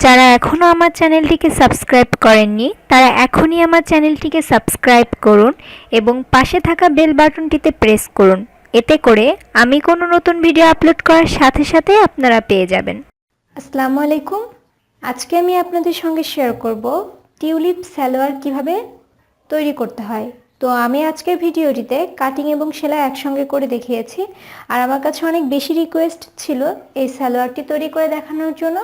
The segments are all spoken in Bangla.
যারা এখনও আমার চ্যানেলটিকে সাবস্ক্রাইব করেননি, তারা এখনই আমার চ্যানেলটিকে সাবস্ক্রাইব করুন এবং পাশে থাকা বেল বাটনটিতে প্রেস করুন। এতে করে আমি কোনো নতুন ভিডিও আপলোড করার সাথে সাথে আপনারা পেয়ে যাবেন। আসসালামু আলাইকুম। আজকে আমি আপনাদের সঙ্গে শেয়ার করব টিউলিপ সালোয়ার কীভাবে তৈরি করতে হয়। তো আমি আজকের ভিডিওটিতে কাটিং এবং সেলাই একসঙ্গে করে দেখিয়েছি। আর আমার কাছে অনেক বেশি রিকোয়েস্ট ছিল এই সালোয়ারটি তৈরি করে দেখানোর জন্য।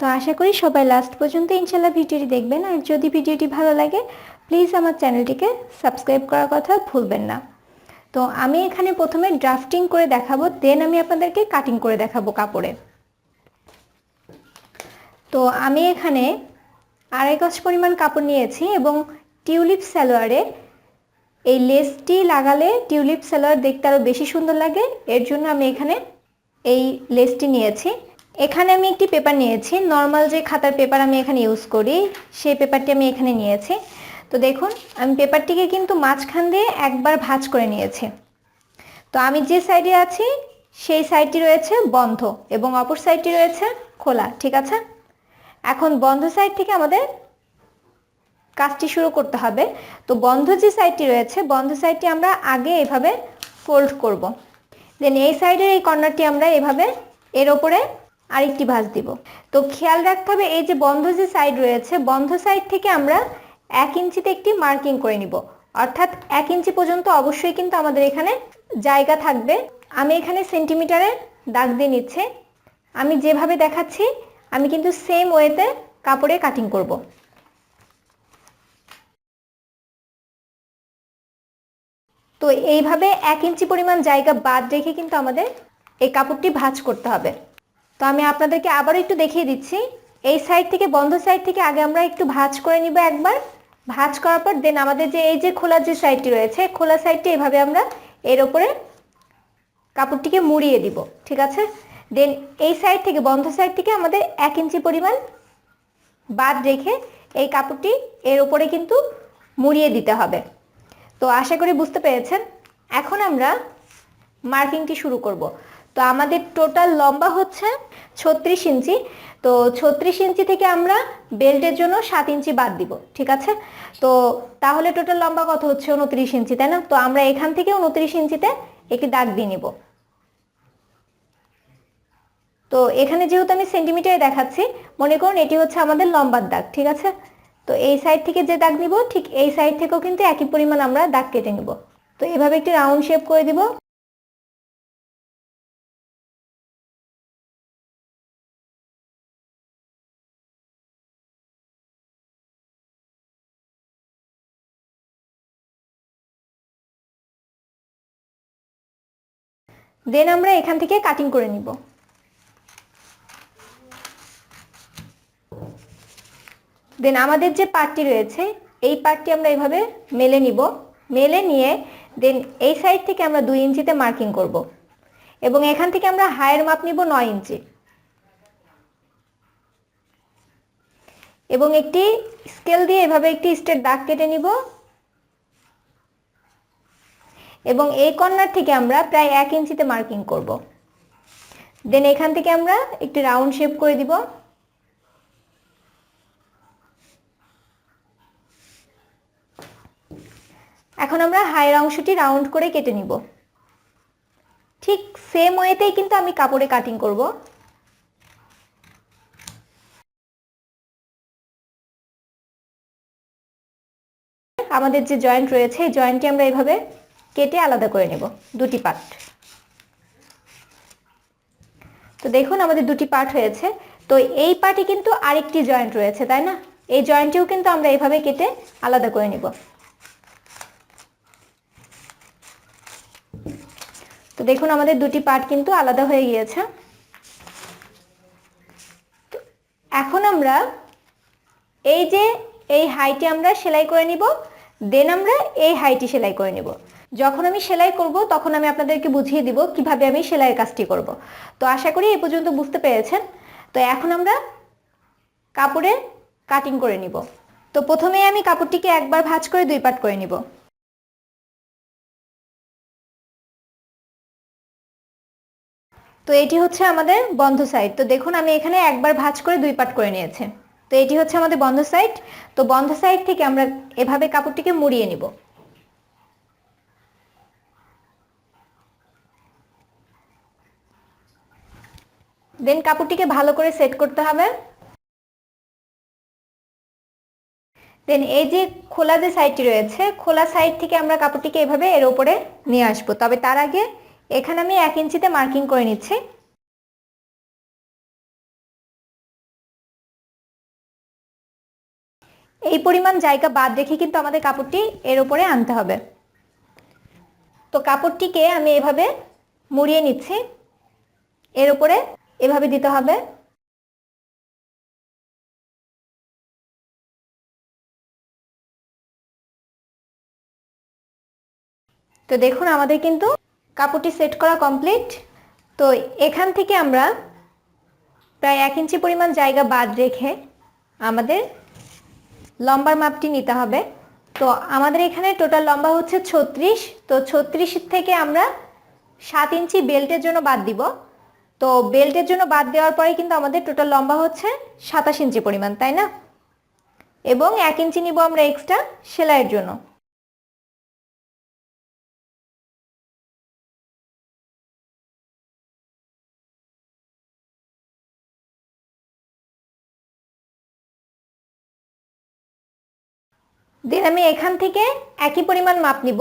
তো আশা করি সবাই লাস্ট পর্যন্ত ইনশাল্লাহ ভিডিওটি দেখবেন। আর যদি ভিডিওটি ভালো লাগে প্লিজ আমার চ্যানেলটিকে সাবস্ক্রাইব করার কথা ভুলবেন না। তো আমি এখানে প্রথমে ড্রাফটিং করে দেখাবো দেন আমি আপনাদেরকে কাটিং করে দেখাবো কাপড়ে। তো আমি এখানে আড়াই গজ পরিমাণ কাপড় নিয়েছি এবং টিউলিপ সালোয়ারে এই লেসটি লাগালে টিউলিপ সালোয়ার দেখতে আরও বেশি সুন্দর লাগে। এর জন্য আমি এখানে এই লেসটি নিয়েছি। এখানে আমি একটি পেপার নিয়েছি। নর্মাল যে খাতার পেপার আমি এখানে ইউজ করি, সেই পেপারটি আমি এখানে নিয়েছি। তো দেখুন, আমি পেপারটিকে কিন্তু মাঝখান দিয়ে একবার ভাঁজ করে নিয়েছি। তো আমি যে সাইডে আছি, সেই সাইডটি রয়েছে বন্ধ এবং অপর সাইডটি রয়েছে খোলা, ঠিক আছে? এখন বন্ধ সাইড থেকে আমাদের কাজটি শুরু করতে হবে। তো বন্ধ যে সাইডটি রয়েছে, বন্ধ সাইডটি আমরা আগে এভাবে ফোল্ড করব। দেন এই সাইডের এই কর্নারটি আমরা এভাবে, এর ওপরে আরেকটি ভাঁজ দিব। তো খেয়াল রাখতে হবে এই যে বন্ধ যে সাইড রয়েছে, বন্ধ সাইড থেকে আমরা এক ইঞ্চিতে একটি মার্কিং করে নিব। অর্থাৎ এক ইঞ্চি পর্যন্ত অবশ্যই কিন্তু আমাদের এখানে জায়গা থাকবে। আমি এখানে সেন্টিমিটারে দাগ দিয়ে নিচ্ছে। আমি যেভাবে দেখাচ্ছি, আমি কিন্তু সেম ওয়েতে কাপড়ে কাটিং করব। তো এইভাবে এক ইঞ্চি পরিমাণ জায়গা বাদ রেখে কিন্তু আমাদের এই কাপড়টি ভাঁজ করতে হবে। তো আমি আপনাদেরকে আবারও একটু দেখিয়ে দিচ্ছি। এই সাইড থেকে, বন্ধ সাইড থেকে আগে আমরা একটু ভাঁজ করে নিব একবার। ভাঁজ করার পর দেন আমাদের যে, এই যে খোলা যে সাইডটি রয়েছে, খোলা সাইডটি এভাবে আমরা এর ওপরে কাপড়টিকে মুড়িয়ে দিব, ঠিক আছে? দেন এই সাইড থেকে, বন্ধ সাইড থেকে আমাদের এক ইঞ্চি পরিমাণ বাদ রেখে এই কাপড়টি এর ওপরে কিন্তু মুড়িয়ে দিতে হবে। তো আশা করি বুঝতে পেরেছেন। এখন আমরা মার্কিংটি শুরু করব। তো আমাদের টোটাল লম্বা হচ্ছে ছত্রিশ ইঞ্চি। তো ছত্রিশ ইঞ্চি থেকে আমরা বেল্টের জন্য সাত ইঞ্চি বাদ দিব, ঠিক আছে? তো তাহলে টোটাল লম্বা কত হচ্ছে? উনত্রিশ ইঞ্চি, তাই না? তো আমরা এখান থেকে উনত্রিশ ইঞ্চিতে একটি দাগ দিয়ে নিব। তো এখানে যেহেতু আমি সেন্টিমিটারে দেখাচ্ছি, মনে করুন এটি হচ্ছে আমাদের লম্বার দাগ, ঠিক আছে? তো এই সাইড থেকে যে দাগ নিব, ঠিক এই সাইড থেকেও কিন্তু একই পরিমাণ আমরা দাগ কেটে নিব। তো এভাবে একটি রাউন্ড শেপ করে দিব। দেন আমরা এখান থেকে কাটিং করে নিব। দেন আমাদের যে পার্টটি রয়েছে, এই পার্টটি আমরা এইভাবে মেলে নিব। মেলে নিয়ে দেন এই সাইড থেকে আমরা দুই ইঞ্চিতে মার্কিং করব। এবং এখান থেকে আমরা হায়ের মাপ নিব নয় ইঞ্চি। এবং একটি স্কেল দিয়ে এভাবে একটি স্টেট দাগ কেটে নিব। এবং এই কর্নার থেকে আমরা প্রায় এক ইঞ্চিতে মার্কিং করব। দেন এখান থেকে আমরা একটি রাউন্ড শেপ করে দিব। এখন আমরা হায়ের অংশটি রাউন্ড করে কেটে নিব। ঠিক সেম ওয়েতেই কিন্তু আমি কাপড়ে কাটিং করব। আমাদের যে জয়েন্ট রয়েছে, এই জয়েন্টটি আমরা এভাবে কেটে আলাদা করে নেব, দুটি পার্ট তো দেখুন আমাদের দুটি পার্ট হয়েছে। তো এই পার্টে কিন্তু আরেকটি জয়েন্ট রয়েছে, তাই না? এই জয়েন্টটিও কিন্তু আমরা এভাবে কেটে আলাদা করে নিব। তো দেখুন আমাদের দুটি পার্ট কিন্তু আলাদা হয়ে গিয়েছে। এখন আমরা এই যে, এই হাইটি আমরা সেলাই করে নিব দেন আমরা এই হাইটি সেলাই করে নিব। যখন আমি সেলাই করব, তখন আমি আপনাদেরকে বুঝিয়ে দিব কীভাবে আমি সেলাইয়ের কাজটি করব। তো আশা করি এই পর্যন্ত বুঝতে পেরেছেন। তো এখন আমরা কাপড়ে কাটিং করে নিব। তো প্রথমে আমি কাপড়টিকে একবার ভাঁজ করে দুই পাট করে নিব। তো এটি হচ্ছে আমাদের বন্ধ সাইড তো দেখুন, আমি এখানে একবার ভাঁজ করে দুই পাট করে নিয়েছি। তো এটি হচ্ছে আমাদের বন্ধ সাইড তো বন্ধ সাইড থেকে আমরা এভাবে কাপড়টিকে মুড়িয়ে নিব। দেন কাপড়টিকে ভালো করে সেট করতে হবে। দেন এই যে খোলা যে সাইডটি রয়েছে, খোলা সাইড থেকে আমরা কাপড়টিকে এভাবে এর উপরে নিয়ে আসব। তবে তার আগে এখানে আমি এক ইঞ্চিতে মার্কিং করে নিচ্ছি। এই পরিমাণ জায়গা বাদ রেখে কিন্তু আমাদের কাপড়টি এর উপরে আনতে হবে। তো কাপড়টিকে আমি এভাবে মুড়িয়ে নিচ্ছি। এর উপরে এভাবে দিতে হবে। তো দেখুন, আমাদের কিন্তু কাপড়টি সেট করা কমপ্লিট। তো এখান থেকে আমরা প্রায় এক ইঞ্চি পরিমাণ জায়গা বাদ রেখে আমাদের লম্বার মাপটি নিতে হবে। তো আমাদের এখানে টোটাল লম্বা হচ্ছে ছত্রিশ। তো ছত্রিশ থেকে আমরা সাত ইঞ্চি বেল্টের জন্য বাদ দিব। তো বেল্টের জন্য বাদ দেওয়ার পরে কিন্তু আমাদের টোটাল লম্বা হচ্ছে সাতাশ ইঞ্চি পরিমাণ, তাই না? এবং এক ইঞ্চি নিব আমরা এক্সট্রা সেলাইয়ের জন্য। দেন আমি এখান থেকে একই পরিমাণ মাপ নিব,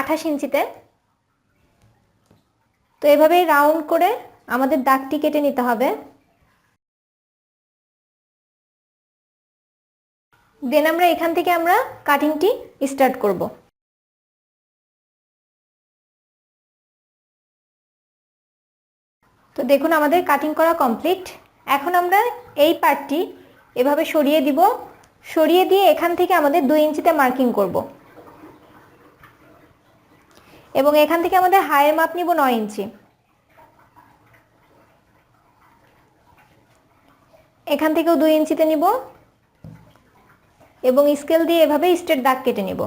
আঠাশ ইঞ্চিতে। তো এভাবেই রাউন্ড করে আমাদের দাগটি কেটে নিতে হবে। দেন আমরা এখান থেকে আমরা কাটিংটি স্টার্ট করব। তো দেখুন, আমাদের কাটিং করা কমপ্লিট এখন আমরা এই পার্টটি এভাবে সরিয়ে দিব। সরিয়ে দিয়ে এখান থেকে আমাদের দুই ইঞ্চিতে মার্কিং করব। এবং এখান থেকে আমাদের হায়ের মাপ নিব নয় ইঞ্চি। এখান থেকেও দুই ইঞ্চিতে নিব এবং স্কেল দিয়ে এভাবে স্ট্রেট দাগ কেটে নিব।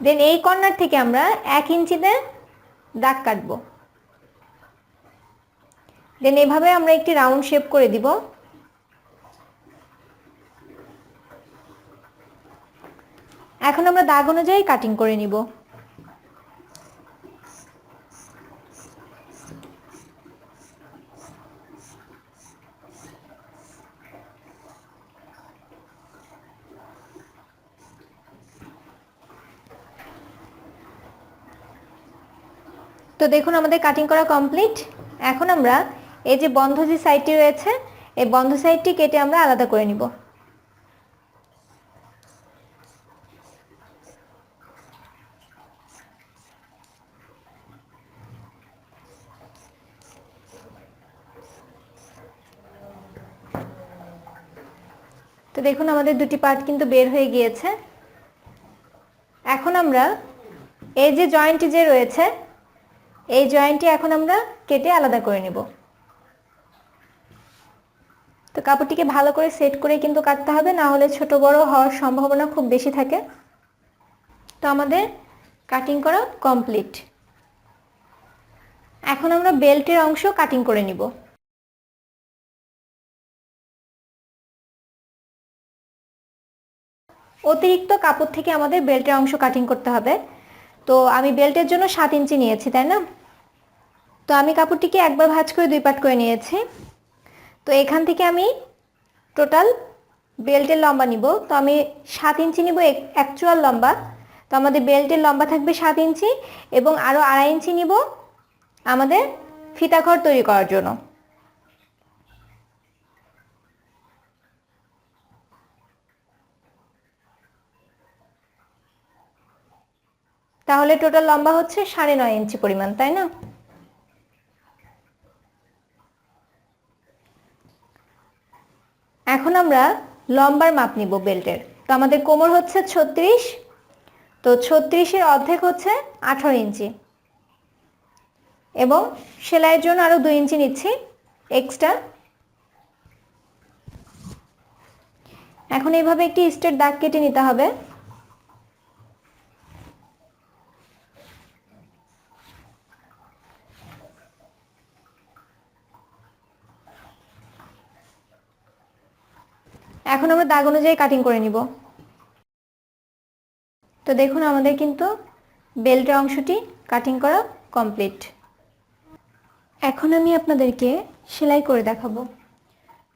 দেন এই কর্নার থেকে আমরা এক ইঞ্চিতে দাগ কাটবো। দেন এভাবে আমরা একটি রাউন্ড শেপ করে দিব। এখন আমরা দাগ অনুযায়ী কাটিং করে নিব। তো দেখুন আমাদের কাটিং করা কমপ্লিট এখন আমরা এই যে বন্ধ যে সাইডটি রয়েছে, এই বন্ধ সাইডটি কেটে আমরা আলাদা করে নিব। তো দেখুন, আমাদের দুটি পার্ট কিন্তু বের হয়ে গিয়েছে। এখন আমরা এই যে জয়েন্টটি যে রয়েছে, এই জয়েন্টটি এখন আমরা কেটে আলাদা করে নেব। তো কাপড়টিকে ভালো করে সেট করে কিন্তু কাটতে হবে, না হলে ছোট বড় হওয়ার সম্ভাবনা খুব বেশি থাকে। তো আমাদের কাটিং করা কমপ্লিট এখন আমরা বেল্টের অংশ কাটিং করে নিব। অতিরিক্ত কাপড় থেকে আমাদের বেল্টের অংশ কাটিং করতে হবে। তো আমি বেল্টের জন্য সাত ইঞ্চি নিয়েছি, তাই না? তো আমি কাপড়টিকে একবার ভাঁজ করে দুই পাট করে নিয়েছি। তো এখান থেকে আমি টোটাল বেল্টের লম্বা নিব। তো আমি সাত ইঞ্চি নিব অ্যাকচুয়াল লম্বা। তো আমাদের বেল্টের লম্বা থাকবে সাত ইঞ্চি এবং আরও আড়াই ইঞ্চি নিব আমাদের ফিতাঘর তৈরি করার জন্য। তাহলে টোটাল লম্বা হচ্ছে সাড়ে নয় ইঞ্চি পরিমাণ, তাই না? এখন আমরা লম্বার মাপ নিব বেল্টের। তো আমাদের কোমর হচ্ছে ছত্রিশ, তো ছত্রিশের অর্ধেক হচ্ছে আঠারো ইঞ্চি। এবং সেলাইয়ের জন্য আরও দুই ইঞ্চি নিচ্ছি, এক্সট্রা। এখন এইভাবে একটি স্টেট দাগ কেটে নিতে হবে। এখন আমরা দাগ অনুযায়ী কাটিং করে নিব। তো দেখুন আমাদের কিন্তু বেল্টের অংশটি কাটিং করা কমপ্লিট এখন আমি আপনাদেরকে সেলাই করে দেখাবো।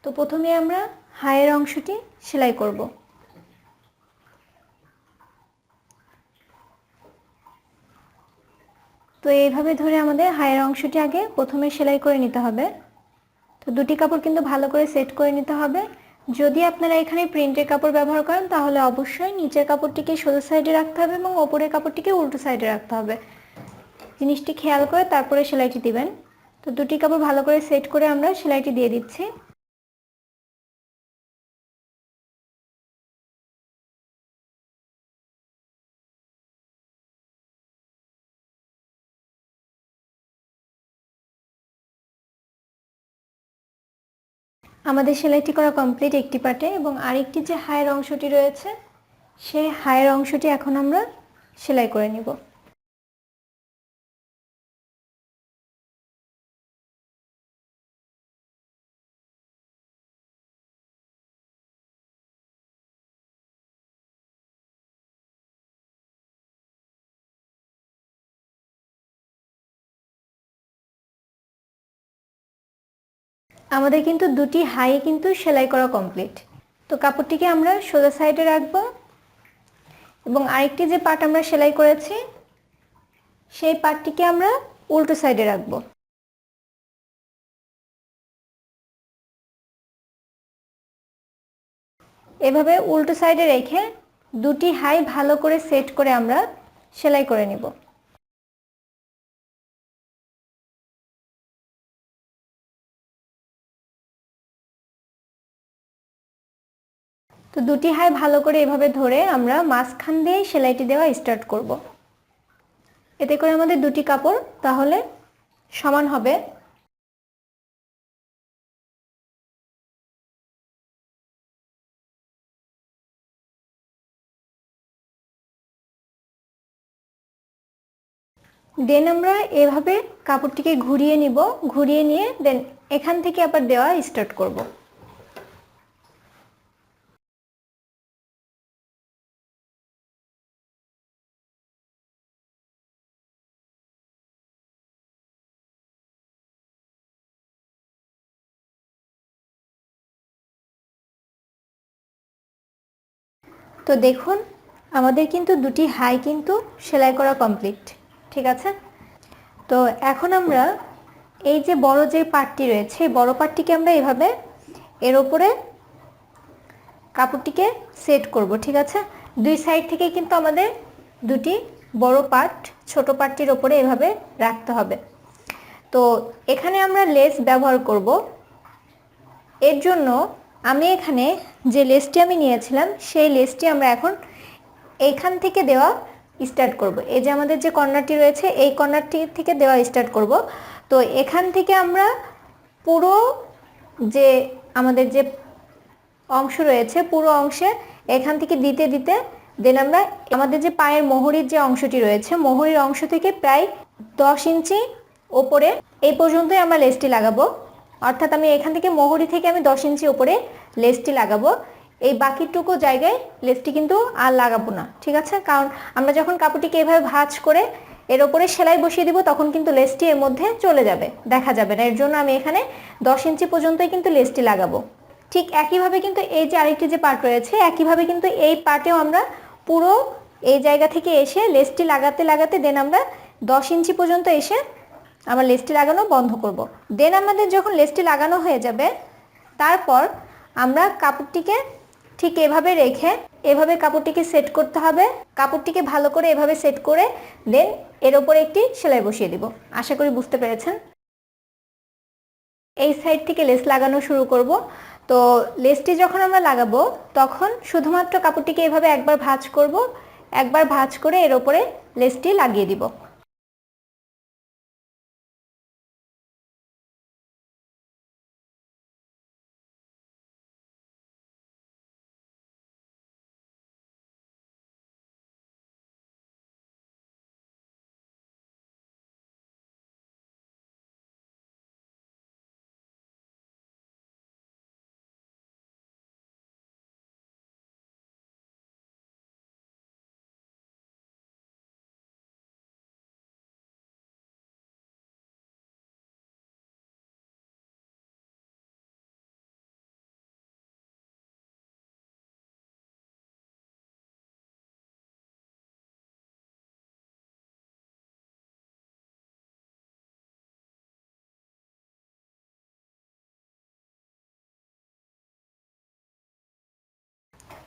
তো প্রথমে আমরা হায়ের অংশটি সেলাই করব। তো এইভাবে ধরে আমাদের হায়ের অংশটি আগে প্রথমে সেলাই করে নিতে হবে। তো দুটি কাপড় কিন্তু ভালো করে সেট করে নিতে হবে। যদি আপনারা এখানে প্রিন্টের কাপড় ব্যবহার করেন, তাহলে অবশ্যই নিচের কাপড়টিকে সোজা সাইডে রাখতে হবে এবং ওপরের কাপড়টিকে উল্টো সাইডে রাখতে হবে। জিনিসটি খেয়াল করে তারপরে সেলাইটি দিবেন। তো দুটি কাপড় ভালো করে সেট করে আমরা সেলাইটি দিয়ে দিচ্ছি। আমাদের সেলাইটি করা কমপ্লিট একটি পাটে এবং আরেকটি যে হায়ের অংশটি রয়েছে, সেই হায়ের অংশটি এখন আমরা সেলাই করে নিব। আমাদের কিন্তু দুটি হাই কিন্তু সেলাই করা কমপ্লিট তো কাপড়টিকে আমরা সোজা সাইডে রাখব এবং আরেকটি যে পার্ট আমরা সেলাই করেছি, সেই পার্টটিকে আমরা উল্টো সাইডে রাখব। এভাবে উল্টো সাইডে রেখে দুটি হাই ভালো করে সেট করে আমরা সেলাই করে নিব। তো দুটি হাই ভালো করে এভাবে ধরে আমরা মাঝখান দিয়ে সেলাইটি দেওয়া স্টার্ট করব। এতে করে আমাদের দুটি কাপড় তাহলে সমান হবে দেন আমরা এভাবে কাপড়টিকে ঘুরিয়ে নিব, ঘুরিয়ে নিয়ে দেন এখান থেকে আবার দেওয়া স্টার্ট করব তো দেখুন, আমাদের কিন্তু দুটি হাই কিন্তু সেলাই করা কমপ্লিট ঠিক আছে? তো এখন আমরা এই যে বড় যে পার্টটি রয়েছে বড় পার্টটিকে আমরা এভাবে এর ওপরে কাপড়টিকে সেট করব, ঠিক আছে? দুই সাইড থেকে কিন্তু আমাদের দুটি বড় পার্ট ছোট পার্টটির ওপরে এভাবে রাখতে হবে। তো এখানে আমরা লেস ব্যবহার করব। এর জন্য আমি এখানে যে লেসটি আমি নিয়েছিলাম, সেই লেসটি আমরা এখন এইখান থেকে দেওয়া স্টার্ট করব। এই যে আমাদের যে কর্নারটি রয়েছে, এই কর্নারটি থেকে দেওয়া স্টার্ট করব। তো এখান থেকে আমরা পুরো যে আমাদের যে অংশ রয়েছে, পুরো অংশে এখান থেকে দিতে দিতে দেন আমরা আমাদের যে পায়ের মোহরির যে অংশটি রয়েছে, মোহরির অংশ থেকে প্রায় দশ ইঞ্চি ওপরে এই পর্যন্তই আমরা লেসটি লাগাবো। অর্থাৎ আমি এখান থেকে মোহরি থেকে আমি দশ ইঞ্চি ওপরে লেসটি লাগাবো। এই বাকিটুকু জায়গায় লেসটি কিন্তু আর লাগাবো না, ঠিক আছে? কারণ আমরা যখন কাপড়টিকে এভাবে ভাঁজ করে এর ওপরে সেলাই বসিয়ে দিব, তখন কিন্তু লেসটি এর মধ্যে চলে যাবে, দেখা যাবে না। এর জন্য আমি এখানে দশ ইঞ্চি পর্যন্তই কিন্তু লেসটি লাগাবো। ঠিক একইভাবে কিন্তু এই যে আরেকটি যে পার্ট রয়েছে, একইভাবে কিন্তু এই পার্টেও আমরা পুরো এই জায়গা থেকে এসে লেসটি লাগাতে লাগাতে দেন আমরা দশ ইঞ্চি পর্যন্ত এসে আমার লেসটি লাগানো বন্ধ করব। দেন আমাদের যখন লেসটি লাগানো হয়ে যাবে, তারপর আমরা কাপড়টিকে ঠিক এভাবে রেখে এভাবে কাপড়টিকে সেট করতে হবে। কাপড়টিকে ভালো করে এভাবে সেট করে দেন এর ওপরে একটি সেলাই বসিয়ে দিব। আশা করি বুঝতে পেরেছেন? এই সাইড থেকে লেস লাগানো শুরু করব। তো লেসটি যখন আমরা লাগাবো, তখন শুধুমাত্র কাপড়টিকে এভাবে একবার ভাঁজ করব। একবার ভাঁজ করে এর ওপরে লেসটি লাগিয়ে দিব।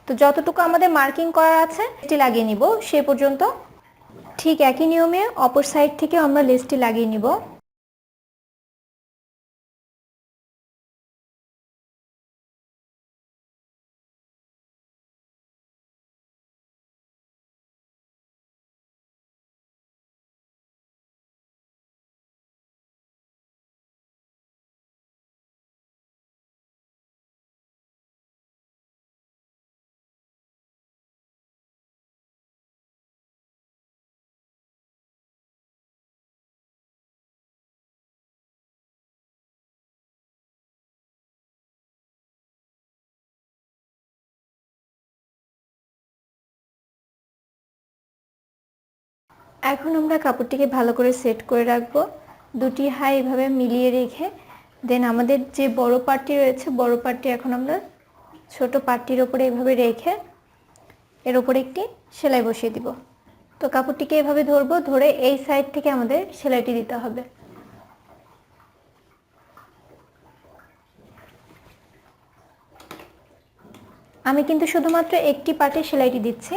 তো যতটুকু আমাদের মার্কিং করা আছে লেসটি লাগিয়ে নিব, সে পর্যন্ত। ঠিক একই নিয়মে অপর সাইড থেকে আমরা লেসটি লাগিয়ে নিব। এখন আমরা কাপড়টিকে ভালো করে সেট করে রাখব। দুটি হাই এভাবে মিলিয়ে রেখে দেন আমাদের যে বড় পার্টটি রয়েছে, বড় পার্টটি এখন আমরা ছোট পার্টটির ওপরে এভাবে রেখে এর ওপরে একটি সেলাই বসিয়ে দিব। তো কাপড়টিকে এভাবে ধরবো, ধরে এই সাইড থেকে আমাদের সেলাইটি দিতে হবে। আমি কিন্তু শুধুমাত্র একটি পার্টে সেলাইটি দিচ্ছি।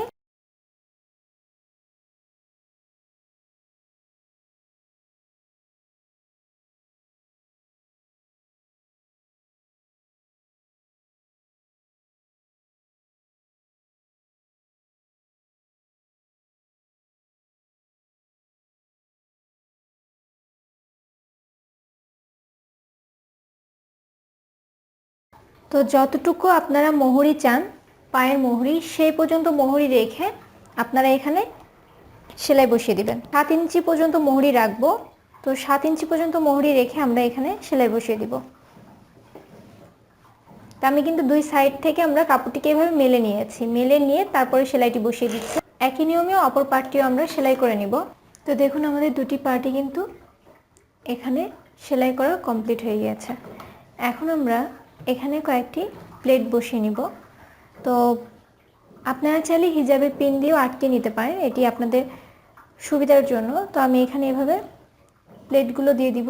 তো যতটুকু আপনারা মোহরি চান, পায়ের মোহরি, সেই পর্যন্ত মোহরি রেখে আপনারা এখানে সেলাই বসিয়ে দিবেন। সাত ইঞ্চি পর্যন্ত মোহরি রাখব, তো সাত ইঞ্চি পর্যন্ত মোহরি রেখে আমরা এখানে সেলাই বসিয়ে দিব। তা আমি কিন্তু দুই সাইড থেকে আমরা কাপড়টিকে এভাবে মেলে নিয়েছি। মেলে নিয়ে তারপরে সেলাইটি বসিয়ে দিচ্ছি। একই নিয়মে অপর পার্টটিও আমরা সেলাই করে নিব। তো দেখুন, আমাদের দুটি পার্টি কিন্তু এখানে সেলাই করা কমপ্লিট হয়ে গিয়েছে। এখন আমরা কয়েকটি প্লেট বসিয়ে নিব। তো আপনারা চাইলে হিজাবের পিন দিয়েও আটকে নিতে পারেন, এটি আপনাদের সুবিধার জন্য। তো আমি এখানে এভাবে প্লেটগুলো দিয়ে দিব।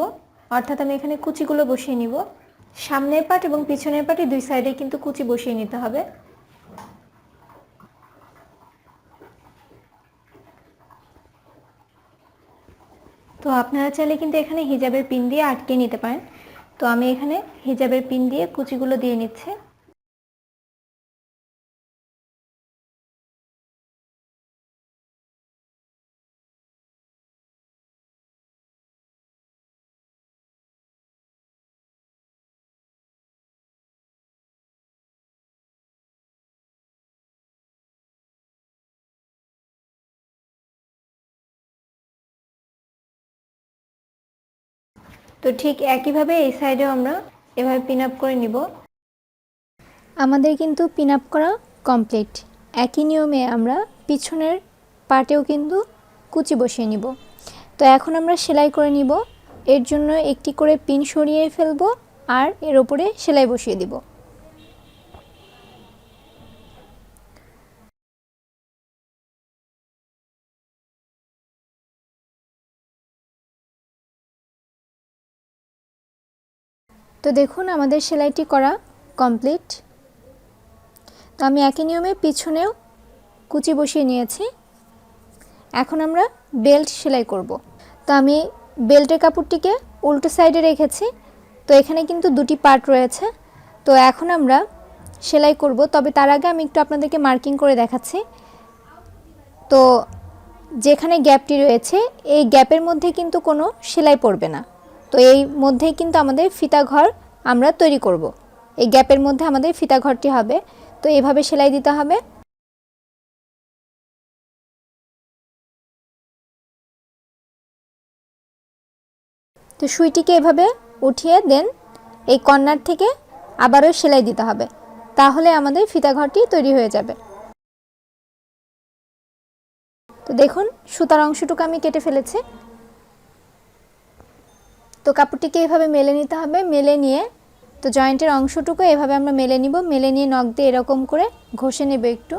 অর্থাৎ আমি এখানে কুচিগুলো বসিয়ে নিব। সামনের পাট এবং পিছনের পাটে দুই সাইডে কিন্তু কুচি বসিয়ে নিতে হবে। তো আপনারা চাইলে কিন্তু এখানে হিজাবের পিন দিয়ে আটকে নিতে পারেন। তো আমি এখানে হিজাবের পিন দিয়ে কুচিগুলো দিয়ে নিচ্ছি। তো ঠিক একইভাবে এই সাইডেও আমরা এভাবে পিন আপ করে নিব। আমাদের কিন্তু পিন আপ করা কমপ্লিট একই নিয়মে আমরা পিছনের পার্টেও কিন্তু কুচি বসিয়ে নিব। তো এখন আমরা সেলাই করে নিব। এর জন্য একটি করে পিন সরিয়ে ফেলব আর এর ওপরে সেলাই বসিয়ে দিব। তো দেখুন আমাদের সেলাইটি করা কমপ্লিট। তো আমি একই নিয়মে পিছনেও কুচি বসিয়ে নিয়েছি। এখন আমরা বেল্ট সেলাই করব। তো আমি বেল্টের কাপড়টিকে উল্টো সাইডে রেখেছি। তো এখানে কিন্তু দুটি পার্ট রয়েছে। তো এখন আমরা সেলাই করব। তবে তার আগে আমি একটু আপনাদেরকে মার্কিং করে দেখাচ্ছি। তো যেখানে গ্যাপটি রয়েছে, এই গ্যাপের মধ্যে কিন্তু কোনো সেলাই পড়বে না। তো এই মধ্যেই কিন্তু আমাদের ফিতা ঘর আমরা তৈরি করব। এই গ্যাপের মধ্যে আমাদের ফিতা ঘরটি হবে। তো এইভাবে সেলাই দিতে হবে। তো সুইটিকে এভাবে উঠিয়ে দেন। এই কর্নার থেকে আবারও সেলাই দিতে হবে। তাহলে আমাদের ফিতা ঘরটি তৈরি হয়ে যাবে। তো দেখুন, সুতার অংশটুকু আমি কেটে ফেলেছি। তো কাপড়টিকে এভাবে মেলে নিতে হবে, মেলে নিয়ে তো জয়েন্টের অংশটুকু এভাবে আমরা মেলে নিব, মেলে নিয়ে নখ দিয়ে এরকম করে ঘষে নেব একটু।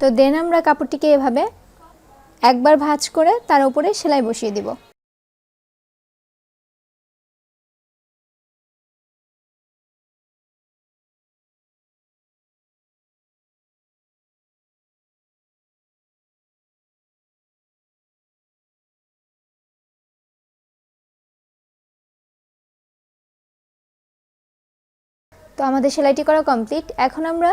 তো দেন আমরা কাপড়টিকে এভাবে একবার ভাঁজ করে তার উপরে সেলাই বসিয়ে দিব। তো আমাদের সেলাইটি করা কমপ্লিট। এখন আমরা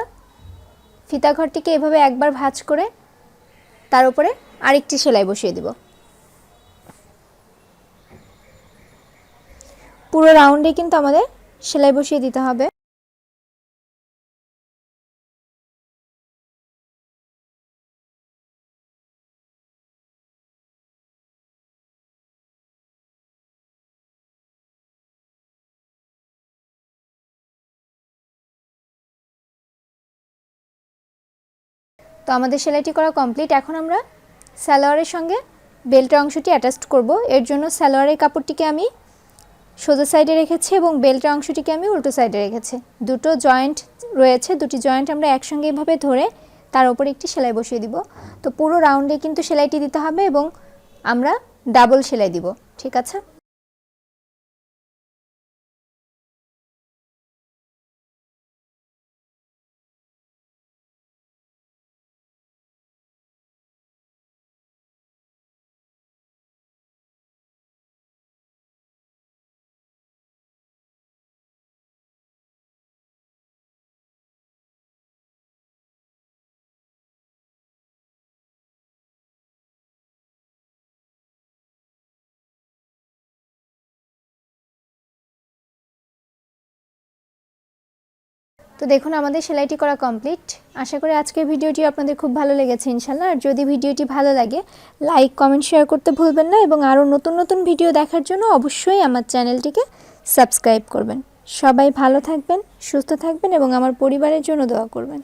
ফিতা ঘরটিকে এভাবে একবার ভাঁজ করে তার উপরে আরেকটি সেলাই বসিয়ে দিব। পুরো রাউন্ডে কিন্তু আমাদের সেলাই বসিয়ে দিতে হবে। তো আমাদের সেলাইটি করা কমপ্লিট। এখন আমরা সালোয়ারের সঙ্গে বেল্টের অংশটি অ্যাটাচড করব। এর জন্য সালোয়ারের কাপড়টিকে আমি সোজা সাইডে রেখেছি এবং বেল্টের অংশটিকে আমি উল্টো সাইডে রেখেছি। দুটো জয়েন্ট রয়েছে, দুটি জয়েন্ট আমরা একসঙ্গে এভাবে ধরে তার উপরে একটি সেলাই বসিয়ে দিব। তো পুরো রাউন্ডে কিন্তু সেলাইটি দিতে হবে এবং আমরা ডাবল সেলাই দিব। ঠিক আছে? তো দেখুন, আমাদের সেলাইটি করা কমপ্লিট আশা করি আজকের ভিডিওটি আপনাদের খুব ভালো লেগেছে ইনশাল্লাহ। আর যদি ভিডিওটি ভালো লাগে লাইক কমেন্ট শেয়ার করতে ভুলবেন না এবং আরও নতুন নতুন ভিডিও দেখার জন্য অবশ্যই আমার চ্যানেলটিকে সাবস্ক্রাইব করবেন। সবাই ভালো থাকবেন, সুস্থ থাকবেন এবং আমার পরিবারের জন্য দোয়া করবেন।